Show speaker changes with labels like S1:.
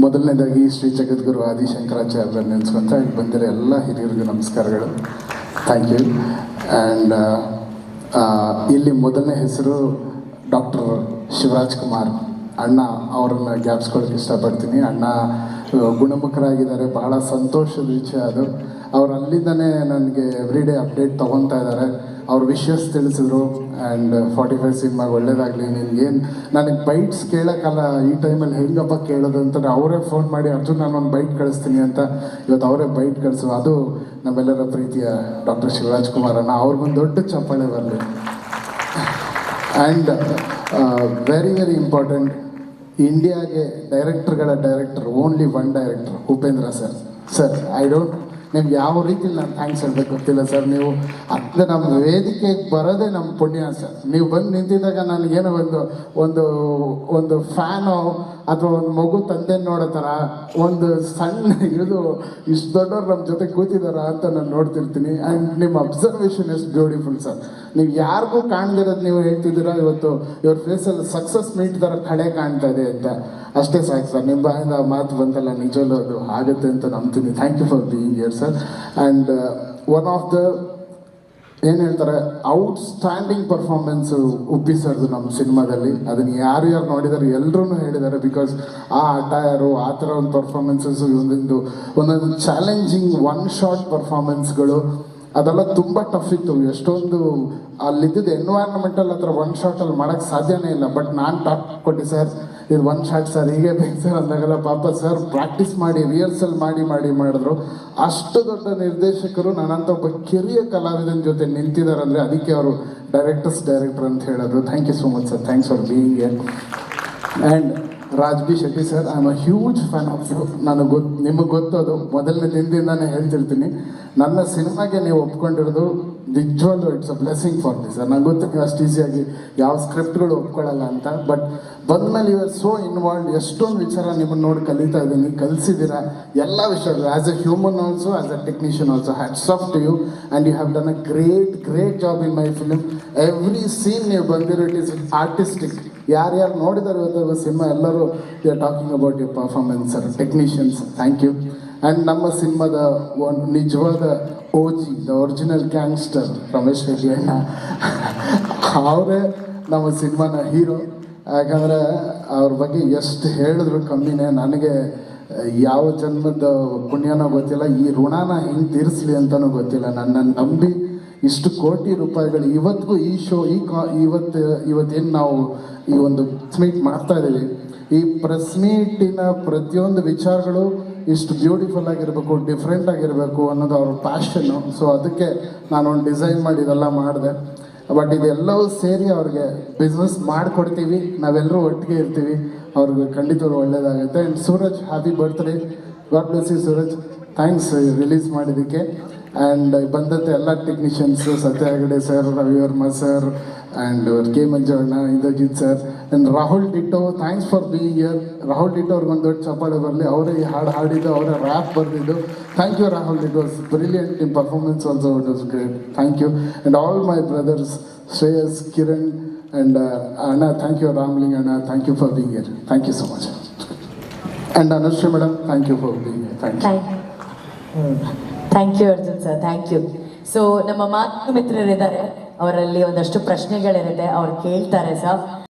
S1: ಮೊದಲನೇದಾಗಿ ಶ್ರೀ ಜಗದ್ಗುರು ಆದಿಶಂಕರಾಚಾರ್ಯ ನೆನೆಸ್ಕೊಂತ ಇಲ್ಲಿ ಬಂದಿರೋ ಎಲ್ಲ ಹಿರಿಯರಿಗೂ ನಮಸ್ಕಾರಗಳು. ಥ್ಯಾಂಕ್ ಯು ಆ್ಯಂಡ್ ಇಲ್ಲಿ ಮೊದಲನೇ ಹೆಸರು ಡಾಕ್ಟರ್ ಶಿವರಾಜ್ ಕುಮಾರ್. ಅಣ್ಣ, ಅವ್ರನ್ನ ಜ್ಞಾಪಿಸ್ಕೊಳ್ಳೋಕೆ ಇಷ್ಟಪಡ್ತೀನಿ. ಅಣ್ಣ ಗುಣಮುಖರಾಗಿದ್ದಾರೆ, ಬಹಳ ಸಂತೋಷದ ವಿಷಯ ಅದು. ಅವ್ರು ಅಲ್ಲಿಂದನೇ ನನಗೆ ಎವ್ರಿ ಅಪ್ಡೇಟ್ ತೊಗೊತಾ ಇದ್ದಾರೆ. ಅವ್ರ ವಿಷಯಸ್ ತಿಳಿಸಿದ್ರು ಆ್ಯಂಡ್ ಫಾರ್ಟಿ ಫೈವ್ ಸಿನಿಮಾಗ ಒಳ್ಳೇದಾಗಲಿ. ನಿನ್ಗೇನು, ನನಗೆ ಬೈಟ್ಸ್ ಕೇಳೋಕ್ಕಲ್ಲ, ಈ ಟೈಮಲ್ಲಿ ಹೆಂಗಪ್ಪ ಕೇಳೋದು ಅಂತಂದರೆ ಅವರೇ ಫೋನ್ ಮಾಡಿ, ಅರ್ಜುನ್ ನಾನು ಒಂದು ಬೈಟ್ ಕಳಿಸ್ತೀನಿ ಅಂತ. ಇವತ್ತು ಅವರೇ ಬೈಟ್ ಕಳಿಸು. ಅದು ನಮ್ಮೆಲ್ಲರ ಪ್ರೀತಿಯ ಡಾಕ್ಟರ್ ಶಿವರಾಜ್ ಕುಮಾರ್ ಅವ್ರಿಗೊಂದು ದೊಡ್ಡ ಚಪ್ಪಾಳೆ ಬರಲಿ. ಆ್ಯಂಡ್ ವೆರಿ ವೆರಿ ಇಂಪಾರ್ಟೆಂಟ್ ಇಂಡಿಯಾಗೆ ಡೈರೆಕ್ಟರ್ಗಳ director only one director Upendra sir sir I don't ನಿಮ್ಗೆ ಯಾವ ರೀತಿಲಿ ನಾನು ಥ್ಯಾಂಕ್ಸ್ ಹೇಳ್ಬೇಕು ಗೊತ್ತಿಲ್ಲ ಸರ್ ನೀವು ಅತ್ತ ನಮ್ಮ ವೇದಿಕೆಗೆ ಬರೋದೇ ನಮ್ಮ ಪುಣ್ಯ ಸರ್ ನೀವು ಬಂದು ನಿಂತಿದ್ದಾಗ ನನಗೇನೋ ಒಂದು ಒಂದು ಒಂದು ಫ್ಯಾನು ಅಥವಾ ಒಂದು ಮಗು ತಂದೆ ನೋಡೋ ಥರ ಒಂದು ಸಣ್ಣ ಇದು ಇಷ್ಟು ದೊಡ್ಡವ್ರು ನಮ್ಮ ಜೊತೆ ಕೂತಿದಾರ ಅಂತ ನಾನು ನೋಡ್ತಿರ್ತೀನಿ. ಆ್ಯಂಡ್ ನಿಮ್ಮ ಅಬ್ಸರ್ವೇಷನ್ ಇಸ್ ಬ್ಯೂಟಿಫುಲ್ ಸರ್ ನೀವು ಯಾರಿಗೂ ಕಾಣ್ದಿರೋದು ನೀವು ಹೇಳ್ತಿದ್ದೀರಾ ಇವತ್ತು? ಇವ್ರ ಫೇಸಲ್ಲಿ ಸಕ್ಸಸ್ ಮೀಟ್ ಥರ ಕಳೆ ಕಾಣ್ತಾ ಇದೆ ಅಂತ. ಅಷ್ಟೇ ಸಾಕು ಸರ್ ನಿಮ್ಮ ಬಾಯಿಂದ ಮಾತು ಬಂತಲ್ಲ ನಿಜವಲ್ಲೂ ಅದು ಆಗುತ್ತೆ ಅಂತ ನಂಬ್ತೀನಿ. Thank you for being here sir and one of the ಏನು ಹೇಳ್ತಾರೆ ಔಟ್ಸ್ಟ್ಯಾಂಡಿಂಗ್ ಪರ್ಫಾರ್ಮೆನ್ಸ್ ಉಪ್ಪಿ ಸರ್ದು ನಮ್ಮ ಸಿನಿಮಾದಲ್ಲಿ. ಅದನ್ನು ಯಾರು ಯಾರು ನೋಡಿದಾರೆ ಎಲ್ಲರೂ ಹೇಳಿದ್ದಾರೆ ಬಿಕಾಸ್ ಆ ಅಟಾಯರು ಆ ಥರ ಒಂದು ಪರ್ಫಾರ್ಮೆನ್ಸಸ್ ಒಂದೊಂದು ಒಂದೊಂದು ಚಾಲೆಂಜಿಂಗ್ ಒನ್ ಶಾಟ್ ಪರ್ಫಾರ್ಮೆನ್ಸ್ಗಳು ಅದೆಲ್ಲ ತುಂಬ ಟಫ್ ಇತ್ತು. ಎಷ್ಟೊಂದು ಅಲ್ಲಿದ್ದಿದ್ದು ಎನ್ವೈರ್ನ್ಮೆಂಟಲ್ಲಿ ಹತ್ರ ಒನ್ ಶಾಟಲ್ಲಿ ಮಾಡೋಕ್ಕೆ ಸಾಧ್ಯನೇ ಇಲ್ಲ. ಬಟ್ ನಾನು ಟಾಪ್ ಕೊಟ್ಟಿ, ಸರ್, ಇದು ಒನ್ ಶಾಟ್ ಸರ್, ಹೀಗೆ ಬೇಕು ಸರ್ ಅಂದಾಗೆಲ್ಲ ಪಾಪ ಸರ್ ಪ್ರಾಕ್ಟೀಸ್ ಮಾಡಿ ರಿಹರ್ಸಲ್ ಮಾಡಿ ಮಾಡಿ, ಮಾಡಿದ್ರು. ಅಷ್ಟು ದೊಡ್ಡ ನಿರ್ದೇಶಕರು ನನ್ನಂತ ಒಬ್ಬ ಕಿರಿಯ ಕಲಾವಿದನ ಜೊತೆ ನಿಂತಿದ್ದಾರೆ ಅಂದರೆ ಅದಕ್ಕೆ ಅವರು ಡೈರೆಕ್ಟರ್ಸ್ ಡೈರೆಕ್ಟರ್ ಅಂತ ಹೇಳಿದ್ರು. Thank you so much sir thanks for being and Raj B Shetty sir I am a huge fan of ನನಗೆ ಗೊತ್ತು ನಿಮಗೆ ಗೊತ್ತು ಅದು. ಮೊದಲನೇ ದಿನದಿಂದಾನೇ ಹೇಳ್ತಿರ್ತೀನಿ. ನನ್ನ ಸಿನಿಮಾಗೆ ನೀವು ಒಪ್ಕೊಂಡಿರೋದು ನಿಜವಾಗ್ಲೂ it's a blessing for me sir. ನಂಗೆ ಗೊತ್ತು ಅಷ್ಟು ಈಸಿಯಾಗಿ ಯಾವ ಸ್ಕ್ರಿಪ್ಟ್ಗಳು ಒಪ್ಕೊಳ್ಳಲ್ಲ ಅಂತ. ಬಟ್ ಬಂದಮೇಲೆ ಯು ಆರ್ ಸೋ ಇನ್ವಾಲ್ವ್ ಎಷ್ಟೊಂದು ವಿಚಾರ ನಿಮ್ಮನ್ನು ನೋಡಿ ಕಲಿತಾ ಇದ್ದೀನಿ, ಕಲಿಸಿದ್ದೀರಾ? ಎಲ್ಲ ವಿಷಯಗಳು. As a human also as a technician also hats off to you and you have done a great great job in my film every scene ನೀವು ಬಂದಿರೋ ಇಟ್ ಇಸ್ ಆರ್ಟಿಸ್ಟಿಕ್ ಯಾರ್ಯಾರು ನೋಡಿದಾರೆ ಅಂದ್ರೆ ಸಿನಿಮಾ, ಎಲ್ಲರೂ you are talking about your performance sir technicians thank you and ನಮ್ಮ ಸಿನಿಮಾದ ಒಂದು ನಿಜವಾದ O G the original gangster Ramesh ಅಣ್ಣ. ಅವರೇ ನಮ್ಮ ಸಿನಿಮಾನ ಹೀರೋ ಯಾಕಂದರೆ ಅವ್ರ ಬಗ್ಗೆ ಎಷ್ಟು ಹೇಳಿದ್ರು ಕಮ್ಮಿನೇ ನನಗೆ, ಯಾವ ಜನ್ಮದ ಪುಣ್ಯನೋ ಗೊತ್ತಿಲ್ಲ, ಈ ಋಣನ ಹೆಂಗೆ ತೀರಿಸ್ಲಿ ಅಂತಲೂ ಗೊತ್ತಿಲ್ಲ. ನನ್ನನ್ನು ನಂಬಿ ಇಷ್ಟು ಕೋಟಿ ರೂಪಾಯಿಗಳು ಇವತ್ತಿಗೂ ಈ ಶೋ, ಈ ಕಾ, ಇವತ್ತು, ಇವತ್ತೇನು ನಾವು ಈ ಒಂದು ಮೀಟ್ ಮಾಡ್ತಾ ಇದ್ದೀವಿ. ಈ ಪ್ರೆಸ್ ಮೀಟಿನ ಪ್ರತಿಯೊಂದು ವಿಚಾರಗಳು ಇಷ್ಟು ಬ್ಯೂಟಿಫುಲ್ ಆಗಿರಬೇಕು ಡಿಫ್ರೆಂಟ್ ಆಗಿರಬೇಕು ಅನ್ನೋದು ಅವ್ರ ಪ್ಯಾಷನ್ನು ಸೊ ಅದಕ್ಕೆ ನಾನು ಒಂದು ಡಿಸೈನ್ ಮಾಡಿ ಇದೆಲ್ಲ ಮಾಡಿದೆ. ಬಟ್ ಇದೆಲ್ಲವೂ ಸೇರಿ ಅವ್ರಿಗೆ ಬಿಸ್ನೆಸ್ ಮಾಡಿಕೊಡ್ತೀವಿ. ನಾವೆಲ್ಲರೂ ಒಟ್ಟಿಗೆ ಇರ್ತೀವಿ. ಅವ್ರಿಗೆ ಖಂಡಿತ ಒಳ್ಳೇದಾಗುತ್ತೆ. And Suraj happy birthday God bless you Suraj. Thanks release ಮಾಡಿದ್ದಕ್ಕೆ. ಆ್ಯಂಡ್ ಬಂದಂಥ ಎಲ್ಲ technicians Satya Hegde sir Ravi Varma sir and K Manjanna Indrajit sir and Rahul ditto thanks for being here Rahul ditto ಅವ್ರಿಗೊಂದು ದೊಡ್ಡ ಚಪ್ಪಾಳೆ ಬರಲಿ. ಅವರೇ ಈ ಹಾಡು ಹಾಡಿದ್ದು, ಅವರೇ ರ್ಯಾಪ್ ಬರೆದಿದ್ದು. Thank you Rahul was brilliant in performance also it was great thank you and all my brothers Shreyas Kiran and ಅಣ್ಣ ಥ್ಯಾಂಕ್ ಯು ರಾಮ್ಲಿಂಗ್ ಅಣ್ಣ thank you for being here thank you so much and Anushree madam thank you for being here thank you
S2: thank you Arjun sir thank you so ನಮ್ಮ ಮಾತು ಮಿತ್ರರಿದ್ದಾರೆ, ಅವರಲ್ಲಿ ಒಂದಷ್ಟು ಪ್ರಶ್ನೆಗಳಿರುತ್ತೆ, ಅವ್ರು ಕೇಳ್ತಾರೆ sir